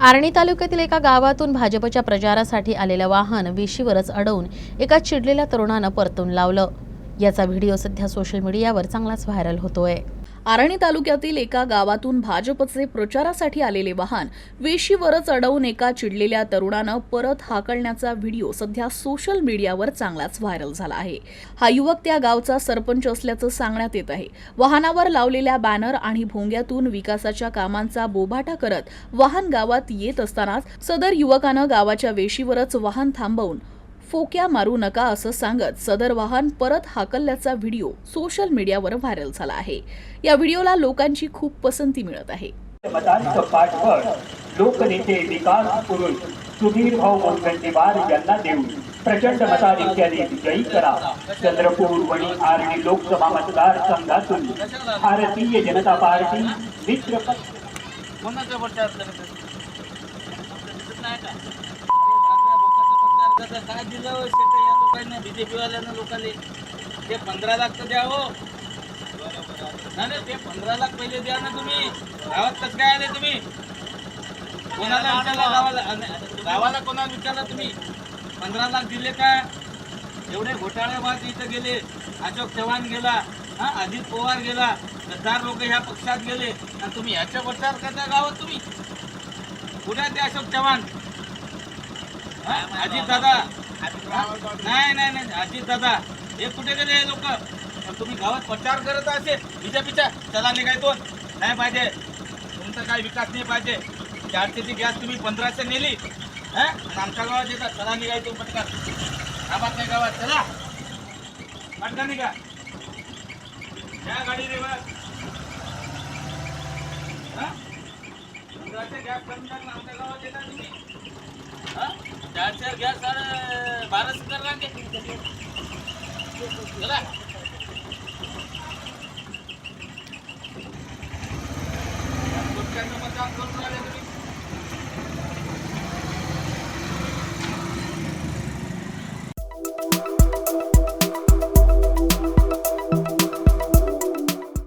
आर्णी तालुक्यातील एका गावातून भाजपच्या प्रचारासाठी आलेलं वाहन वेशीवरच अडवून एका चिडलेल्या तरुणानं परतून लावलं. याचा व्हिडिओ सध्या सोशल मीडियावर चांगलाच व्हायरल होतोय. आरणी तालुक्यातील एका गावातून भाजपचे प्रचारासाठी आलेले वाहन वेशीवरच अडवून एका चिडलेल्या तरुणानं परत हाकलण्याचा व्हिडिओ सध्या सोशल मीडियावर चांगलाच व्हायरल झाला आहे. हा युवक त्या गावचा सरपंच असल्याचं सांगण्यात येत आहे. वाहनावर लावलेल्या बॅनर आणि भोंग्यातून विकासाच्या कामांचा बोभाटा करत वाहन गावात येत असतानाच सदर युवकानं गावाच्या वेशीवरच वाहन थांबवून फोक्या मारू नका असं सांगत सदर वाहन परत हाकलल्याचा व्हिडिओ सोशल मीडियावर व्हायरल झाला आहे. या व्हिडिओला लोकांची खूप पसंती मिळत आहे. लोकनेते विकास पुरुष सुधीर भाऊ मुनगंटीवार यांना देऊन प्रचंड मताधिक्याने विजयी करा. चंद्रपूर वणी आर्णी लोकसभा मतदारसंघातून भारतीय जनता पार्टी मित्र पक्ष कोणाच्या प्रचार करत नाही का भाकऱ्या बोकाचा प्रचार करता काय दिलं हो या लोकांना भिजे पीवाल्यानं लोकांनी. ते पंधरा लाख तर द्या हो. नाही नाही, ते पंधरा लाख पहिले द्या ना तुम्ही. गावात कसं काय आले तुम्ही? कोणाला विचारला गावाला? अन- गावाला कोणाला विचारला तुम्ही? पंधरा लाख दिले का? एवढे घोटाळेबाज इथं गेले. अशोक चव्हाण गेला. हा अजित पवार गेला. चार लोक ह्या पक्षात गेले. आणि तुम्ही ह्याच्या प्रचार करता गावात तुम्ही? कुठे आहे ते अशोक चव्हाण? अजित दादा नाही नाही नाही अजित दादा हे कुठे गेले हे लोक. तुम्ही गावात प्रचार करत असे बीजेपीच्या चला निघायतो नाही पाहिजे. तुमचा काय विकास नाही पाहिजे. चारशेची गॅस तुम्ही पंधराशे नेली. हा? आमच्या गावात येतात चला निघायचो पटकन. गावात नाही गावात चला. पटकन निघा. या गाडी रे हा? पंधराशे गॅस करून आमच्या गावात येतात तुम्ही. चार चार गॅस सर बारा कर लागते चला. मतदान करून राहिले